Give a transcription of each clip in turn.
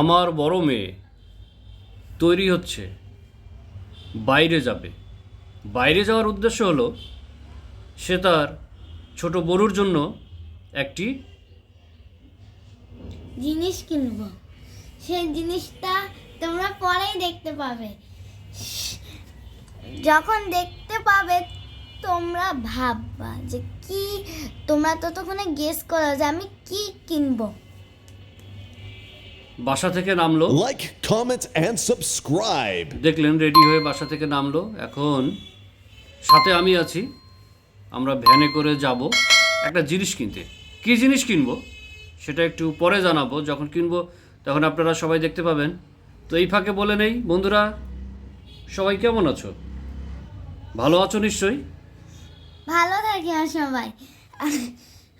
আমার বড় মেয়ে তৈরি হচ্ছে, বাইরে যাবে। বাইরে যাওয়ার উদ্দেশ্য হলো, সে তার ছোট বড়ুর জন্য একটি জিনিস কিনবো। সেই জিনিসটা তোমরা পরেই দেখতে পাবে। যখন দেখতে পাবে, তোমরা ভাববা যে কি, তোমরা ততক্ষণে গেস করো যে আমি কি কিনবো। বাসা থেকে নামলো। Like, comment, and subscribe. দেখলেন রেডি হয়ে বাসা থেকে নামলো। এখন সাথে আমি আছি। আমরা ভ্যানে করে যাব। একটা জিনিস কিনতে। কী জিনিস কিনবো? সেটা একটু পরে জানাব। যখন কিনবো তখন আপনারা সবাই দেখতে পাবেন। তো এই ফাঁকে বলে নেই। বন্ধুরা সবাই কেমন আছো? ভালো আছো নিশ্চয়ই? ভালো থাকি আর সবাই।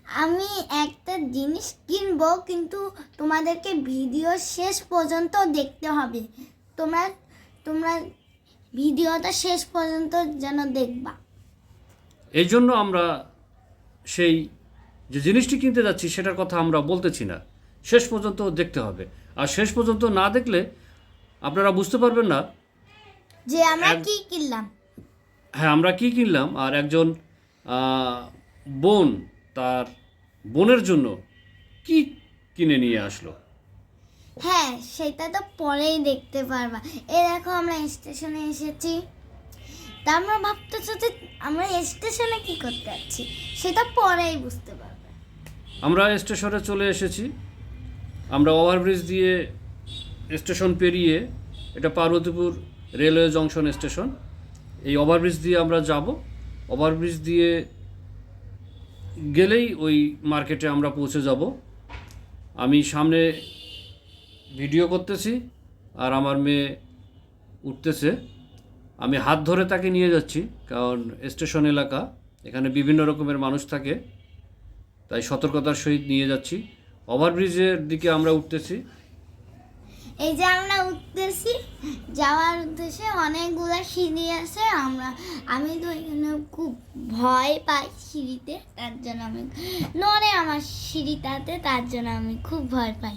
আমি একটা জিনিস কিনবো কিন্তু তোমাদেরকে ভিডিও শেষ পর্যন্ত দেখতে হবে। তোমরা তোমরা ভিডিওটা শেষ পর্যন্ত যেন দেখবা। এই জন্য আমরা সেই যে জিনিসটি কিনতে যাচ্ছি সেটার কথা আমরা বলতেছি না। শেষ পর্যন্ত দেখতে হবে। আর শেষ পর্যন্ত না দেখলে আপনারা বুঝতে পারবেন না যে আমরা কি কিনলাম। হ্যাঁ আমরা কি কিনলাম আর একজন বোন তার বোনের জন্য কি কিনে নিয়ে আসলো? হ্যাঁ সেটা তো পরেই দেখতে পারবা। এ দেখো আমরা স্টেশনে এসেছি। তা আমরা ভাবতেছো যে আমরা স্টেশনে কি করতে যাচ্ছি? সেটা পরেই বুঝতে পারবে। আমরা স্টেশনে চলে এসেছি। আমরা ওভারব্রিজ দিয়ে স্টেশন পেরিয়ে এটা পার্বতীপুর রেলওয়ে জংশন স্টেশন। এই ওভারব্রিজ দিয়ে আমরা যাব। ওভারব্রিজ দিয়ে গেলেই ওই মার্কেটে আমরা পৌঁছে যাব। আমি সামনে ভিডিও করতেছি আর আমার মেয়ে উঠতেছে। আমি হাত ধরে তাকে নিয়ে যাচ্ছি, কারণ স্টেশন এলাকা, এখানে বিভিন্ন রকমের মানুষ থাকে। তাই সতর্কতার সহিত নিয়ে যাচ্ছি। ওভারব্রিজের দিকে আমরা উঠতেছি। এই যে আমরা উঠতেছি যাওয়ার উদ্দেশ্যে অনেকগুলো সিঁড়ি আছে আমরা আমি তো এখানে খুব ভয় পাই সিঁড়িতে তার জন্য আমি নড়ে আমার সিঁড়িটাতে তার জন্য আমি খুব ভয় পাই।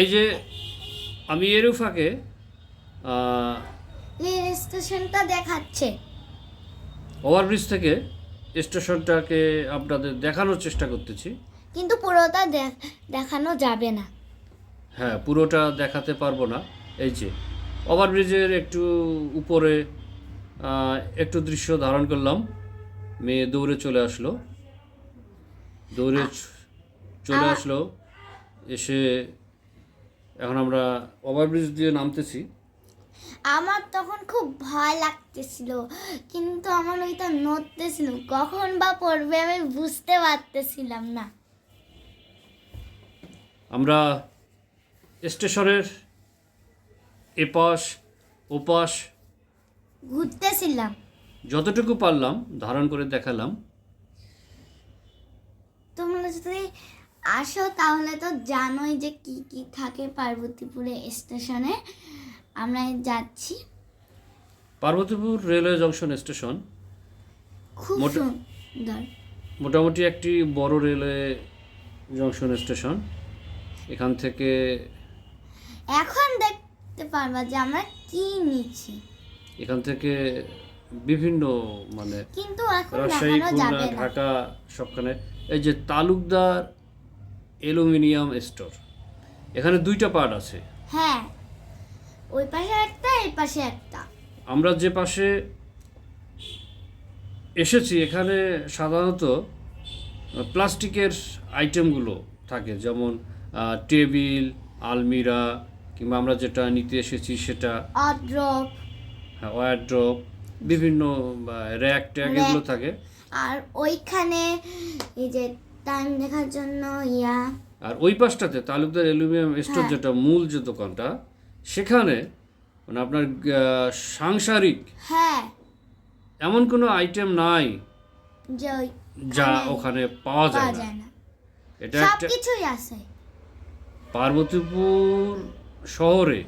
এই যে আমি এর ফাঁকে রেল স্টেশনটা দেখাচ্ছে। ওভারব্রিজ থেকে স্টেশনটাকে আপনাদের দেখানোর চেষ্টা করতেছি। কিন্তু পুরোটা দেখ- দেখানো যাবে না। হ্যাঁ পুরোটা দেখাতে পারব না। এই যে ওভারব্রিজের একটু উপরে একটু দৃশ্য ধারণ করলাম। মেয়ে দৌড়ে চলে আসলো। দৌড়ে চলে আসলো। এসে এখন আমরা ওভারব্রিজ দিয়ে নামতেছি। আমার তখন খুব ভয় লাগতেছিল কিন্তু আমার ওইটা নড়তেছিল। কখন বা পড়বে আমি বুঝতে পারতেছিলাম না। আমরা স্টেশনের এপাশ ওপাশ ঘুরতেছিলাম। যতটুকু পারলাম ধারণ করে দেখালাম। তোমরা যদি আসো তাহলে তো জানোই যে কি কি থাকে পার্বতীপুরে স্টেশনে। আমরা যাচ্ছি। Parbatipur railway junction station. খুব মোটা- সুন্দর। মোটামুটি একটি বড় রেলওয়ে জংশন স্টেশন। এখান থেকে এখন দেখতে পারবা যে আমরা কি নিচ্ছি। এখান থেকে বিভিন্ন মানে কিন্তু এখন রাজশাহী খুলনা যাবে না। ঢাকা সবখানে। এই যে তালুকদার অ্যালুমিনিয়াম স্টোর এখানে দুইটা পার্ট আছে। হ্যাঁ ওই পাশে একটা এই পাশে একটা। আমরা যে পাশে এসেছি এখানে সাধারণত প্লাস্টিকের আইটেমগুলো থাকে যেমন টেবিল আলমিরা কিংবা আমরা যেটা নিতে এসেছি সেটা। অড্রপ ওয়ারড্রপ বিভিন্ন র্যাক ট্যাগ এগুলো থাকে। আর ওইখানে এই যে টাইম দেখার জন্য ইয়া। আর ওই পাশটাতে তালুকদার অ্যালুমিনিয়াম স্টোর হ্যাঁ। যেটা মূল যে দোকানটা সেখানে মানে আপনার সাংসারিক হ্যাঁ। এমন কোনো আইটেম নাই যা ওখানে পাওয়া যায় না। এটা সব একটা কিছুই আছে। পার্বতীপুর শহরে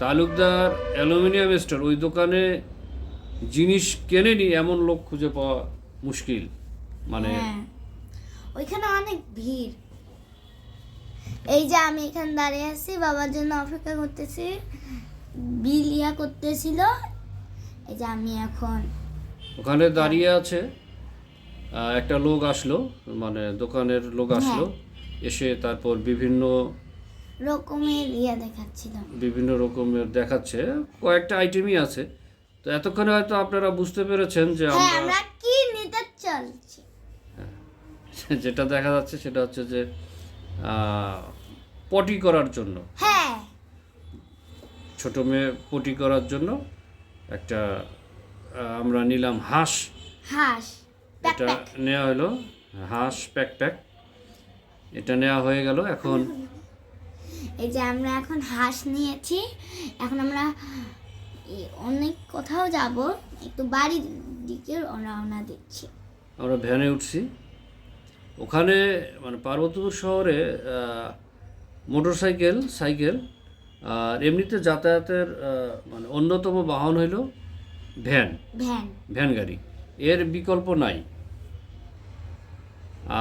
তালুকদার অ্যালুমিনিয়াম স্টোর ওই দোকানে জিনিস কেনেনি এমন লোক খুঁজে পাওয়া মুশকিল? মানে হ্যাঁ। ওইখানে অনেক ভিড়। এই যে আমি এখানে দাঁড়িয়ে আছি বাবার জন্য অপেক্ষা করতেছি। বিল ইয়া করতেছিল। এই যে আমি এখন ওখানে দাঁড়িয়ে আছে একটা লোক আসলো মানে দোকানের লোক আসলো। এসে তারপর বিভিন্ন রকমের ইয়ে দেখাচ্ছিল বিভিন্ন রকমের দেখাচ্ছে। কয়েকটা আইটেমই আছে। তো এতক্ষণে হয়তো আপনারা বুঝতে পেরেছেন যে হ্যাঁ আমরা আমরা কি নিতে চলছি? যেটা দেখা যাচ্ছে সেটা হচ্ছে যে পটি করার জন্য। হ্যাঁ। ছোট মেয়ে পটি করার জন্য একটা আমরা নিলাম হাঁস। হাঁস এটা নেওয়া হলো হাঁস প্যাক প্যাক এটা নেওয়া হয়ে গেল। এখন এই যে আমরা এখন হাঁস নিয়েছি। এখন আমরা অনেক কোথাও যাব একটু বাড়ির দিকে রওনা দিচ্ছি। আমরা ভ্যানে উঠছি। ওখানে মানে পার্বতীপুর শহরে মোটর সাইকেল সাইকেল আর এমনিতে যাতায়াতের মানে অন্যতম বাহন হইল ভ্যান। ভ্যান। ভ্যান গাড়ি। এর বিকল্প নাই।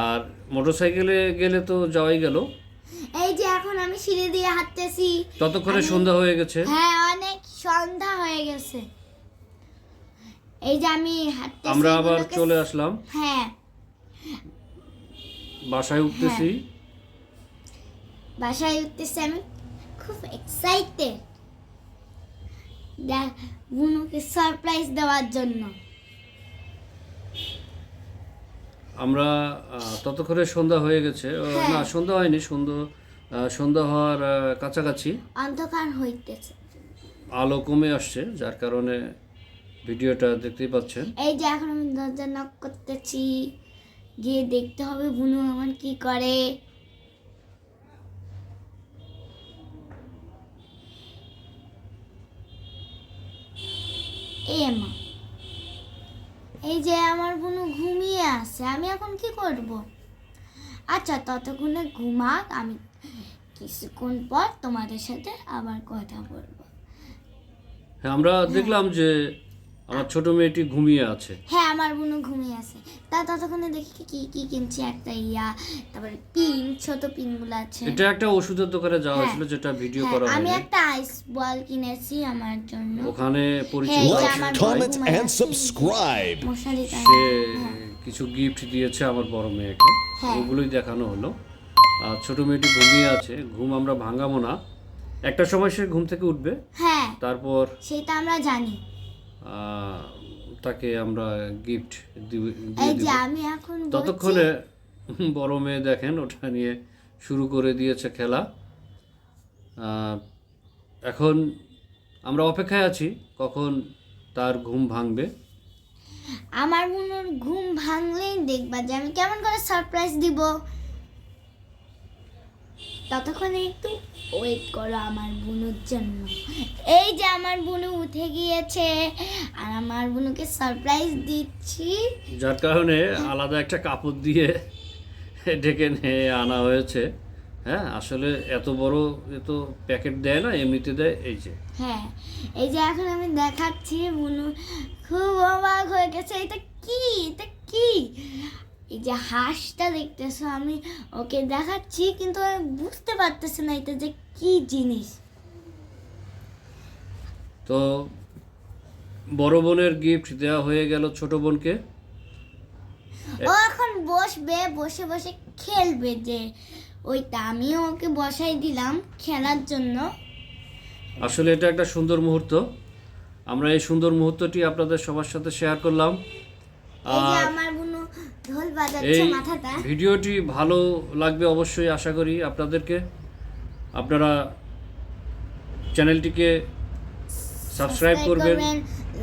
আর মোটর সাইকেলে গেলে তো যাওয়াই গেল। এই যে এখন আমি সিঁড়ি দিয়ে হাঁটতেছি। ততক্ষণে সন্ধ্যা হয়ে গেছে? হ্যাঁ অনেক সন্ধ্যা হয়ে গেছে। এই যে আমি হাঁটতেছি আমরা আবার চলে আসলাম। হ্যাঁ। বাসায় উঠতেছি। বাসায় উঠতেছি আমি। খুব এক্সাইটেড বুনুকে সারপ্রাইজ দেওয়ার জন্য। আমরা ততক্ষণে সন্ধ্যা হয়ে গেছে। হ্যাঁ। না সন্ধ্যা হয়নি সন্ধ্যা সন্ধ্যা হওয়ার কাছাকাছি। অন্ধকার হইতেছে। আলো কমে আসছে যার কারণে ভিডিওটা দেখতেই পাচ্ছেন। এই যে এখন আমি দরজা নক করতেছি গিয়ে দেখতে হবে বুনু আমার কি করে। আছে আমি এখন কি করব? আচ্ছা ততক্ষণে ঘুমাক আমি কিছুক্ষণ পর তোমাদের সাথে আবার কথা বলব। হ্যাঁ আমরা দেখলাম যে আমার ছোট মেয়েটি ঘুমিয়ে আছে। হ্যাঁ আমার বোনও ঘুমিয়ে আছে। তা ততক্ষণে দেখি কি কি কিনছি একটা ইয়া তারপরে পিন ছোট পিনগুলো আছে। এটা একটা ওষুধের দোকানে যাওয়া হ্যাঁ। হয়েছিল যেটা ভিডিও হ্যাঁ, করা আমি একটা আইস বল কিনেছি আমার জন্য। ওখানে পরিচিত আমার and subscribe. মশারি সে। কিছু গিফট দিয়েছে আমার বড় মেয়েকে। হ্যাঁ। ওগুলোই দেখানো হলো। আর ছোট মেয়েটি ঘুমিয়ে আছে। ঘুম আমরা ভাঙাবো না। একটা সময় সে ঘুম থেকে উঠবে। হ্যাঁ। তারপর সেটা আমরা জানি। তাকে আমরা গিফট দিয়ে যে আমি এখন ততক্ষণে বড় মেয়ে দেখেন ওটা নিয়ে শুরু করে দিয়েছে খেলা। এখন আমরা অপেক্ষায় আছি কখন তার ঘুম ভাঙবে। আমার বোনের ঘুম ভাঙলেই দেখবা যে আমি কেমন করে সারপ্রাইজ দিব। ততক্ষণে একটু ওয়েট করো আমার বোনের জন্য। এই যে আমার বোনু উঠে গিয়েছে, আর আমার বোনুকে সারপ্রাইজ দিচ্ছি। যার কারণে আলাদা একটা কাপড় দিয়ে ডেকে নিয়ে আনা হয়েছে। হ্যাঁ আসলে এত বড় এ তো প্যাকেট দেয় না এমনিতে দেয় এই যে। হ্যাঁ এই যে এখন আমি দেখাচ্ছি বুনু খুব অবাক হয়ে গেছে এটা কি? এটা কি? এই যে হাঁসটা দেখতেছো আমি ওকে দেখাচ্ছি কিন্তু আমি বুঝতে পারতেছি না এটা যে কি জিনিস। তো বড় বোনের গিফট দেওয়া হয়ে গেল ছোট বোনকে। ও এখন বসবে বসে বসে খেলবে যে ওইটা আমিও ওকে বসাই দিলাম খেলার জন্য। আসলে এটা একটা সুন্দর মুহূর্ত। আমরা এই সুন্দর মুহূর্তটি আপনাদের সবার সাথে শেয়ার করলাম। এই আর এই ভিডিওটি ভালো লাগবে অবশ্যই আশা করি আপনাদেরকে। আপনারা চ্যানেলটিকে সাবস্ক্রাইব করবেন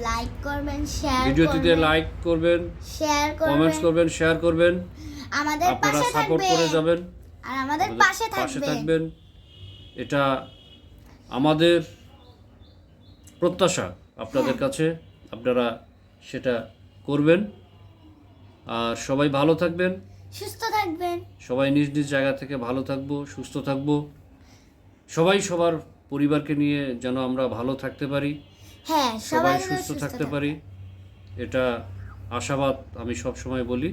লাইক করবেন শেয়ার ভিডিওটিতে লাইক করবেন শেয়ার কমেন্টস করবেন। করবেন শেয়ার করবেন। আমাদের আপনারা সাপোর্ট করে যাবেন। আর আমাদের পাশে থাকবেন। এটা আমাদের প্রত্যাশা আপনাদের হ্যাঁ। কাছে। আপনারা সেটা করবেন। আর সবাই ভালো থাকবেন। সুস্থ থাকবেন। সবাই নিজ নিজ জায়গা থেকে ভালো থাকব সুস্থ থাকব। সবাই সবার পরিবারকে নিয়ে যেন আমরা ভালো থাকতে পারি। হ্যাঁ সবাই সুস্থ থাকতে পারি। এটা আশাবাদ আমি সব সময় বলি।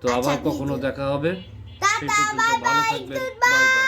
তো আচ্ছা, আবার কখনো দেখা হবে। সেই টাটা পর্যন্ত বাই ভালো বাই থাকবেন গুড বাই বাই